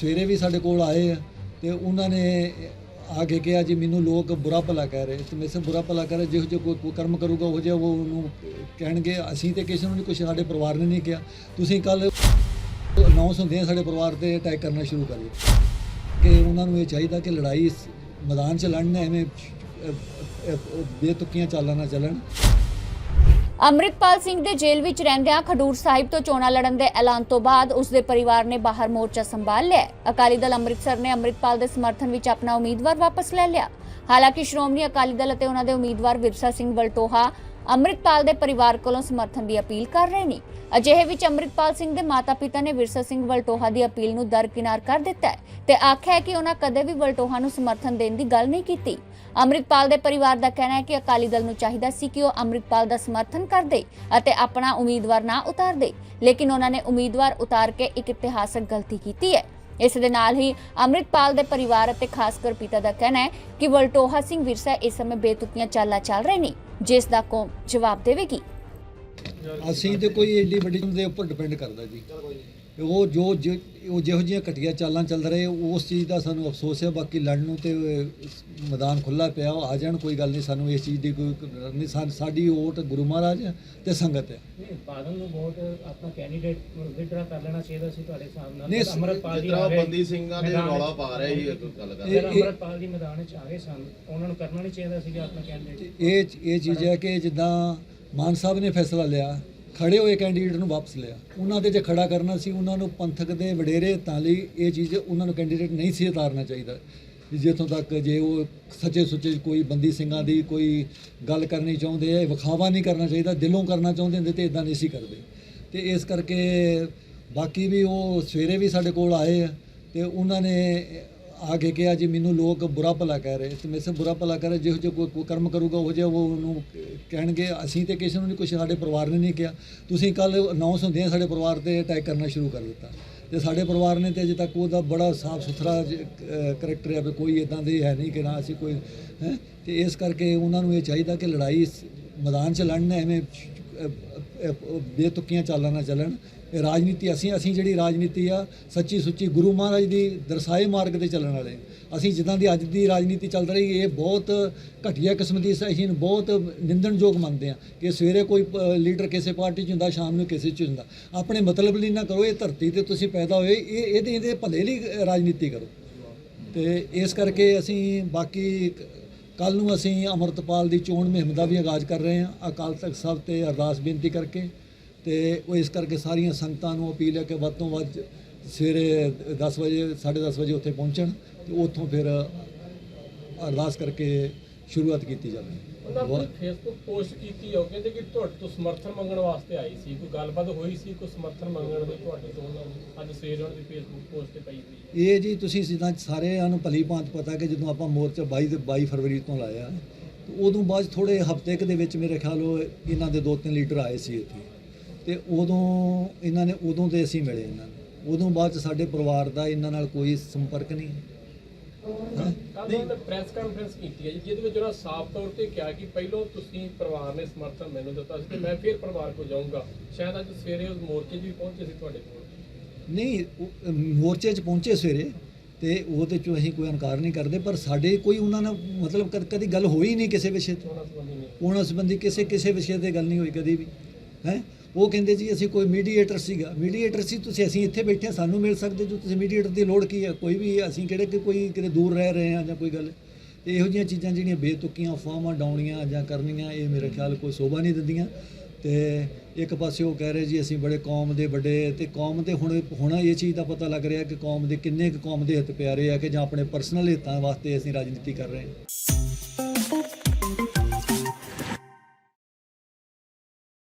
ਸਵੇਰੇ ਵੀ ਸਾਡੇ ਕੋਲ ਆਏ ਆ ਤੇ ਉਹਨਾਂ ਨੇ ਆ ਕੇ ਕਿਹਾ ਜੀ ਮੈਨੂੰ ਲੋਕ ਬੁਰਾ ਭਲਾ ਕਹਿ ਰਹੇ। ਤੇ ਮੈਂ ਬੁਰਾ ਭਲਾ ਕਹਿ ਰਹੇ ਜਿਹੋ ਜਿਹਾ ਕੋਈ ਕਰਮ ਕਰੂਗਾ ਉਹ ਜਿਹਾ ਉਹ ਉਹਨੂੰ ਕਹਿਣਗੇ। ਅਸੀਂ ਤੇ ਕਿਸੇ ਨੂੰ ਨਹੀਂ ਕੁਛ ਸਾਡੇ ਪਰਿਵਾਰ ਨੇ ਨਹੀਂ ਕਿਹਾ। ਤੁਸੀਂ ਕੱਲ ਅਨਾਉਂਸ ਹੁੰਦੇ ਆ ਸਾਡੇ ਪਰਿਵਾਰ ਤੇ ਅਟੈਕ ਕਰਨਾ ਸ਼ੁਰੂ ਕਰ ਕਿ ਉਹਨਾਂ ਨੂੰ ਇਹ ਚਾਹੀਦਾ ਕਿ ਲੜਾਈ ਮੈਦਾਨ 'ਚ ਲੜਨ ਐਵੇਂ ਅ, ਬੇਤੁਕੀਆਂ ਚਾਲਾਂ ਨਾ ਚੱਲਣ। ਅੰਮ੍ਰਿਤਪਾਲ ਸਿੰਘ ਦੇ ਜੇਲ੍ਹ ਵਿੱਚ ਰਹਿੰਦਿਆਂ ਖਡੂਰ ਸਾਹਿਬ ਤੋਂ ਚੋਣਾਂ ਲੜਨ ਦੇ ਐਲਾਨ ਤੋਂ ਬਾਅਦ ਉਸ ਦੇ ਪਰਿਵਾਰ ਨੇ ਬਾਹਰ ਮੋਰਚਾ ਸੰਭਾਲ ਲਿਆ। ਅਕਾਲੀ ਦਲ ਅੰਮ੍ਰਿਤਸਰ ਨੇ ਅੰਮ੍ਰਿਤਪਾਲ ਦੇ ਸਮਰਥਨ ਵਿੱਚ ਆਪਣਾ ਉਮੀਦਵਾਰ ਵਾਪਸ ਲੈ ਲਿਆ। ਹਾਲਾਂਕਿ ਸ਼੍ਰੋਮਣੀ ਅਕਾਲੀ ਦਲ ਅਤੇ ਉਹਨਾਂ ਦੇ ਉਮੀਦਵਾਰ ਵਿਰਸਾ ਸਿੰਘ ਵਲਟੋਹਾ ਅੰਮ੍ਰਿਤਪਾਲ ਦੇ ਪਰਿਵਾਰ ਕੋਲੋਂ ਸਮਰਥਨ ਦੀ ਅਪੀਲ ਕਰ ਰਹੇ ਨੇ। ਅਜਿਹੇ ਵਿੱਚ ਅੰਮ੍ਰਿਤਪਾਲ ਸਿੰਘ ਦੇ ਮਾਤਾ-ਪਿਤਾ ਨੇ ਵਿਰਸਾ ਸਿੰਘ ਵਲਟੋਹਾ ਦੀ ਅਪੀਲ ਨੂੰ ਦਰਕਿਨਾਰ ਕਰ ਦਿੱਤਾ ਹੈ ਤੇ ਆਖਿਆ ਹੈ ਕਿ ਉਹਨਾਂ ਕਦੇ ਵੀ ਵਲਟੋਹਾ ਨੂੰ ਸਮਰਥਨ ਦੇਣ ਦੀ ਗੱਲ ਨਹੀਂ ਕੀਤੀ। ਅੰਮ੍ਰਿਤਪਾਲ ਦੇ ਪਰਿਵਾਰ ਦਾ ਕਹਿਣਾ ਹੈ ਕਿ ਅਕਾਲੀ ਦਲ ਨੂੰ ਚਾਹੀਦਾ ਸੀ ਕਿ ਉਹ ਅੰਮ੍ਰਿਤਪਾਲ ਦਾ ਸਮਰਥਨ ਕਰਦੇ ਅਤੇ ਆਪਣਾ ਉਮੀਦਵਾਰ ਨਾ ਉਤਾਰਦੇ ਲੇਕਿਨ ਉਹਨਾਂ ਨੇ ਉਮੀਦਵਾਰ ਉਤਾਰ ਕੇ ਇੱਕ ਇਤਿਹਾਸਕ ਗਲਤੀ ਕੀਤੀ ਹੈ। ਇਸ ਦੇ ਨਾਲ ਹੀ ਅੰਮ੍ਰਿਤਪਾਲ ਦੇ ਪਰਿਵਾਰ ਅਤੇ ਖਾਸ ਕਰ ਪਿਤਾ ਦਾ ਕਹਿਣਾ ਹੈ ਕਿ ਵਲਟੋਹਾ ਸਿੰਘ ਵਿਰਸਾ ਇਸ ਸਮੇਂ ਬੇਤੁਕੀਆਂ ਚਾਲਾਂ ਚੱਲ ਰਹੇ ਨੇ। ਜਿਸ ਦਾ ਕੌਮ ਜਵਾਬ ਦੇਵੇਗੀ? ਅਸੀਂ ਤੇ ਕੋਈ ਏਡੀ ਵੱਡੀ ਦੇ ਉੱਪਰ ਡਿਪੈਂਡ ਕਰਦਾ ਜੀ। ਉਹ ਜੋ ਜ- ਉਹ ਜਿਹੋ ਜਿਹੀਆਂ ਘਟੀਆਂ ਚਾਲਾਂ ਚੱਲ ਰਹੇ ਉਸ ਚੀਜ਼ ਦਾ ਸਾਨੂੰ ਅਫਸੋਸ ਹੈ। ਬਾਕੀ ਲੜਨ ਨੂੰ ਤੇ ਅਹ, ਮੈਦਾਨ ਖੁੱਲਾ ਪਿਆ ਉਹ ਆ ਜਾਣ ਕੋਈ ਗੱਲ ਨਹੀਂ। ਸਾਨੂੰ ਇਸ ਚੀਜ਼ ਦੀ ਕੋਈ ਨਹੀਂ। ਸਾ- ਸਾਡੀ ਵੋਟ ਗੁਰੂ ਮਹਾਰਾਜ ਤੇ ਸੰਗਤ ਹੈ। ਨਹੀਂ ਬਾਦਲ ਨੂੰ ਵੋਟ ਆਪਣਾ ਕੈਂਡੀਡੇਟ ਵਿਦਡਰਾ ਕਰ ਲੈਣਾ ਚਾਹੀਦਾ ਸੀ ਤੁਹਾਡੇ ਹਿਸਾਬ ਨਾਲ। ਨਹੀਂ, ਫਿਰ ਅੰਮ੍ਰਿਤਪਾਲ ਜੀ ਜਿਸ ਤਰ੍ਹਾਂ ਆ ਗਏ ਬੰਦੀ ਸਿੰਘਾਂ ਦੇ ਮੈਦਾਨ ਰੌਲਾ ਵਿੱਚ। ਪਾ ਰਿਹਾ ਸੀ ਇੱਕ ਗੱਲ ਕਰ ਇਹ- ਫਿਰ ਅੰਮ੍ਰਿਤਪਾਲ ਜੀ ਮੈਦਾਨ ਵਿੱਚ ਆ ਗਏ ਸਨ ਉਹਨਾਂ ਨੂੰ ਕਰਨਾ ਨਹੀਂ ਚਾਹੀਦਾ ਸੀਗਾ ਆਪਣਾ ਕੈਂਡੀਡੇਟ ਇਹ ਇਹ ਚੀਜ਼ ਹੈ ਕਿ ਜਿੱਦਾਂ ਮਾਨ ਸਾਹਿਬ ਨੇ ਫੈਸਲਾ ਲਿਆ ਖੜੇ ਹੋਏ ਕੈਂਡੀਡੇਟ ਨੂੰ ਵਾਪਸ ਲਿਆ। ਉਹਨਾਂ ਦੇ ਜੇ ਖੜਾ ਕਰਨਾ ਸੀ, ਉਹਨਾਂ ਨੂੰ ਪੰਥਕ ਦੇ ਵਡੇਰੇ, ਤਾਂ ਲਈ ਇਹ ਚੀਜ਼ ਉਹਨਾਂ ਨੂੰ ਕੈਂਡੀਡੇਟ ਨਹੀਂ ਸੀ ਉਤਾਰਨਾ ਚਾਹੀਦਾ। ਵੀ ਜਿੱਥੋਂ ਤੱਕ ਜੇ ਉਹ ਸੱਚੇ ਸੁੱਚੇ ਕੋਈ ਬੰਦੀ ਸਿੰਘਾਂ ਦੀ ਕੋਈ ਗੱਲ ਕਰਨੀ ਚਾਹੁੰਦੇ ਆ ਵਿਖਾਵਾ ਨਹੀਂ ਕਰਨਾ ਚਾਹੀਦਾ, ਦਿਲੋਂ ਕਰਨਾ ਚਾਹੁੰਦੇ ਹੁੰਦੇ ਤੇ ਇਦਾਂ ਨਹੀਂ ਸੀ ਕਰਦੇ। ਤੇ ਇਸ ਕਰਕੇ ਬਾਕੀ ਵੀ ਉਹ ਸਵੇਰੇ ਵੀ ਸਾਡੇ ਕੋਲ ਆਏ ਆ ਤੇ ਉਹਨਾਂ ਨੇ ਆ ਕੇ ਕਿਹਾ ਜੀ ਮੈਨੂੰ ਲੋਕ ਬੁਰਾ ਭਲਾ ਕਹਿ ਰਹੇ। ਤੇ ਮੇਰੇ ਸੇ ਬੁਰਾ ਭਲਾ ਕਹਿ ਰਹੇ, ਜਿਹੋ ਜਿਹਾ ਕੋਈ ਕਰਮ ਕਰੂਗਾ, ਉਹ ਜਿਹਾ ਉਹ ਉਹਨੂੰ ਕਹਿਣਗੇ। ਅਸੀਂ ਤੇ ਕਿਸੇ ਨੂੰ ਨਹੀਂ ਕੁਛ, ਸਾਡੇ ਪਰਿਵਾਰ ਨੇ ਨਹੀਂ ਕਿਹਾ। ਤੁਸੀਂ ਕੱਲ ਅਨਾਉਂਸ ਹੁੰਦੇ ਸਾਡੇ ਪਰਿਵਾਰ ਤੇ ਅਟੈਕ ਕਰਨਾ ਸ਼ੁਰੂ ਕਰ ਦਿੱਤਾ। ਤੇ ਸਾਡੇ ਪਰਿਵਾਰ ਨੇ ਤੇ ਅਜੇ ਤੱਕ ਉਹਦਾ ਬੜਾ ਸਾਫ਼ ਸੁਥਰਾ ਕਰੈਕਟਰ ਹੈ ਵੀ ਕੋਈ ਇਦਾਂ ਦੇ ਹੈ ਨਹੀਂ ਕਿ ਨਾ ਅਸੀਂ ਕੋਈ, ਹੈ। ਤੇ ਇਸ ਕਰਕੇ ਉਹਨਾਂ ਨੂੰ ਇਹ ਚਾਹੀਦਾ ਕਿ ਲੜਾਈ ਮੈਦਾਨ 'ਚ ਲੜਨ ਐਵੇਂ ਬੇਤੁਕੀਆਂ ਚਾਲਾਂ ਨਾ ਚੱਲਣ। ਇਹ ਰਾਜਨੀਤੀ ਅਸੀਂ ਅਸੀਂ ਜਿਹੜੀ ਰਾਜਨੀਤੀ ਆ, ਸੱਚੀ ਸੁੱਚੀ ਗੁਰੂ ਮਹਾਰਾਜ ਦੀ ਦਰਸਾਏ ਮਾਰਗ ਤੇ ਚੱਲਣ ਵਾਲੇ। ਅਸੀਂ ਜਿੱਦਾਂ ਦੀ ਅੱਜ ਦੀ ਰਾਜਨੀਤੀ ਚੱਲ ਰਹੀ, ਇਹ ਬਹੁਤ ਘਟੀਆ ਕਿਸਮ ਦੀ ਅਸੀਂ ਬਹੁਤ ਨਿੰਦਣਯੋਗ ਮੰਨਦੇ ਆ ਕਿ ਸਵੇਰੇ ਕੋਈ ਲੀਡਰ ਕਿਸੇ ਪਾਰਟੀ 'ਚ ਹੁੰਦਾ, ਸ਼ਾਮ ਨੂੰ ਕਿਸੇ 'ਚ ਹੁੰਦਾ। ਆਪਣੇ ਮਤਲਬ ਲਈ ਨਾ ਕਰੋ, ਇਹ ਧਰਤੀ ਤੇ ਤੁਸੀਂ ਪੈਦਾ ਹੋਏ, ਇਹ, ਇਹਦੇ ਇਹਦੇ ਭਲੇ ਲਈ ਰਾਜਨੀਤੀ ਕਰੋ। ਤੇ ਇਸ ਕਰਕੇ ਅਸੀਂ ਬਾਕੀ ਕੱਲ ਨੂੰ ਅਸੀਂ ਅਮਰਤਪਾਲ ਦੀ ਚੋਣ ਮੁਹਿੰਮ ਦਾ ਵੀ ਆਗਾਜ਼ ਕਰ ਰਹੇ ਹਾਂ। ਅਕਾਲ ਤਖਤ ਸਾਹਿਬ ਤੇ ਅਰਦਾਸ ਬੇਨਤੀ ਕਰਕੇ ਤੇ ਉਹ ਇਸ ਕਰਕੇ ਸਾਰੀਆਂ ਸੰਗਤਾਂ ਨੂੰ ਅਪੀਲ ਹੈ ਕਿ ਵੱਧ ਤੋਂ ਵੱਧ ਸਵੇਰੇ 10 ਵਜੇ 10:30 ਵਜੇ ਉੱਥੇ ਪਹੁੰਚਣ ਤੇ ਉੱਥੋਂ ਫਿਰ ਅਰਦਾਸ ਕਰਕੇ ਸ਼ੁਰੂਆਤ ਕੀਤੀ ਜਾਵੇ। ਉਹਨਾਂ ਨੇ ਫੇਸਬੁੱਕ ਪੋਸਟ ਕੀਤੀ ਹੋ ਕਹਿੰਦੇ ਕਿ ਤੁਹਾਡੇ ਤੋਂ ਸਮਰਥਨ ਮੰਗਣ ਵਾਸਤੇ ਆਈ ਸੀ ਕੋਈ ਗੱਲਬਾਤ ਹੋਈ ਸੀ ਕੋਈ ਸਮਰਥਨ ਮੰਗਣ ਦੀ ਤੁਹਾਡੇ ਤੋਂ ਉਹਨਾਂ ਨੂੰ? ਅੱਜ ਸਵੇਰ ਉਹਨਾਂ ਦੀ ਫੇਸਬੁੱਕ ਪੋਸਟ ਤੇ ਪਈ ਸੀ ਇਹ ਜੀ ਤੁਸੀਂ ਜਿੱਦਾਂ ਸਾਰਿਆਂ ਨੂੰ ਭਲੀ ਭਾਂਤ ਪਤਾ ਕਿ ਜਦੋਂ ਆਪਾਂ ਮੋਰਚਾ 22 ਤੇ 22 ਫਰਵਰੀ ਤੋਂ ਲਾਇਆ ਤੇ ਉਦੋਂ ਬਾਅਦ ਥੋੜੇ ਹਫ਼ਤੇ ਕੁ ਦੇ ਵਿੱਚ ਮੇਰੇ ਖਿਆਲ ਉਹ ਇਹਨਾਂ ਦੇ ਦੋ ਤਿੰਨ ਲੀਡਰ ਆਏ ਸੀ ਇੱਥੇ। ਤੇ ਉਦੋਂ ਇਹਨਾਂ ਨੇ ਉਦੋਂ ਤੇ ਅਸੀਂ ਮਿਲੇ ਇਹਨਾਂ ਨੂੰ। ਉਦੋਂ ਬਾਅਦ ਸਾਡੇ ਪਰਿਵਾਰ ਦਾ ਇਹਨਾਂ ਨਾਲ ਕੋਈ ਸੰਪਰਕ ਨਹੀਂ। ਨੇ ਪ੍ਰੈਸ ਕਾਨਫਰੰਸ ਕੀਤੀ ਹੈ ਜੀ ਜਿਹਦੇ ਵਿੱਚ ਉਹਨਾਂ ਸਾਫ਼ ਤੌਰ ਤੇ ਕਿਹਾ ਕਿ ਪਹਿਲਾਂ ਤੁਸੀਂ ਪਰਿਵਾਰ ਨੇ ਸਮਰਥਨ ਮੈਨੂੰ ਦਿੱਤਾ ਸੀ ਤੇ ਮੈਂ ਫਿਰ ਪਰਿਵਾਰ ਕੋਲ ਜਾਊਂਗਾ। ਸ਼ਾਇਦ ਅੱਜ ਸਵੇਰੇ ਉਸ ਮੋਰਚੇ 'ਚ ਵੀ ਪਹੁੰਚੇ ਸੀ ਤੁਹਾਡੇ ਕੋਲ। ਨਹੀਂ ਮੋਰਚੇ 'ਚ ਪਹੁੰਚੇ ਸਵੇਰੇ ਤੇ ਉਹਦੇ 'ਚੋਂ ਅਸੀਂ ਕੋਈ ਇਨਕਾਰ ਨਹੀਂ ਕਰਦੇ ਪਰ ਸਾਡੇ ਕੋਈ ਉਹਨਾਂ ਨਾਲ ਮਤਲਬ ਕਦ- ਗੱਲ ਹੋਈ ਨਹੀਂ ਕਿਸੇ ਵਿਸ਼ੇ ਤੇ ਉਹਨਾਂ ਸੰਬੰਧੀ ਕਿਸੇ ਕਿਸੇ ਵਿਸ਼ੇ ਤੇ ਗੱਲ ਨਹੀਂ ਹੋਈ ਕਦੀ ਵੀ। ਹੈ? ਉਹ ਕਹਿੰਦੇ ਜੀ, ਅਸੀਂ ਕੋਈ ਮੀਡੀਏਟਰ ਸੀਗਾ। ਮੀਡੀਏਟਰ ਸੀ, ਤੁਸੀਂ ਅਸੀਂ ਇੱਥੇ ਬੈਠੇ ਹਾਂ ਸਾਨੂੰ ਮਿਲ ਸਕਦੇ ਜੋ ਤੁਸੀਂ ਮੀਡੀਏਟਰ ਦੀ ਲੋੜ ਕੀ ਹੈ ਕੋਈ ਵੀ ਅਸੀਂ ਕਿਹੜੇ ਕਿ ਕੋਈ ਕਿਤੇ ਦੂਰ ਰਹਿ ਰਹੇ ਹਾਂ ਜਾਂ ਕੋਈ ਗੱਲ। ਤੇ ਇਹੋ ਜਿਹੀਆਂ ਚੀਜ਼ਾਂ ਜਿਹੜੀਆਂ ਬੇਤੁਕੀਆਂ ਫਾਰਮਾਂ ਡਾਉਣੀਆਂ ਜਾਂ ਕਰਨੀਆਂ, ਇਹ ਮੇਰੇ ਖਿਆਲ ਕੋਈ ਸ਼ੋਭਾ ਨਹੀਂ ਦਿੰਦੀਆਂ। ਤੇ ਇੱਕ ਪਾਸੇ ਉਹ ਕਹਿ ਰਹੇ ਜੀ, ਅਸੀਂ ਬੜੇ ਕੌਮ ਦੇ ਵੱਡੇ, ਤੇ ਕੌਮ ਦੇ ਹੁਣ ਹੁਣ ਇਹ ਚੀਜ਼ ਦਾ ਪਤਾ ਲੱਗ ਰਿਹਾ ਕਿ ਕੌਮ ਦੇ ਕਿੰਨੇ ਕੁ ਕੌਮ ਦੇ ਹਿੱਤ ਪਿਆਰੇ ਆ ਕਿ ਜਾਂ ਆਪਣੇ ਪਰਸਨਲ ਹਿੱਤਾਂ ਵਾਸਤੇ ਅਸੀਂ ਰਾਜਨੀਤੀ ਕਰ ਰਹੇ ਹਾਂ।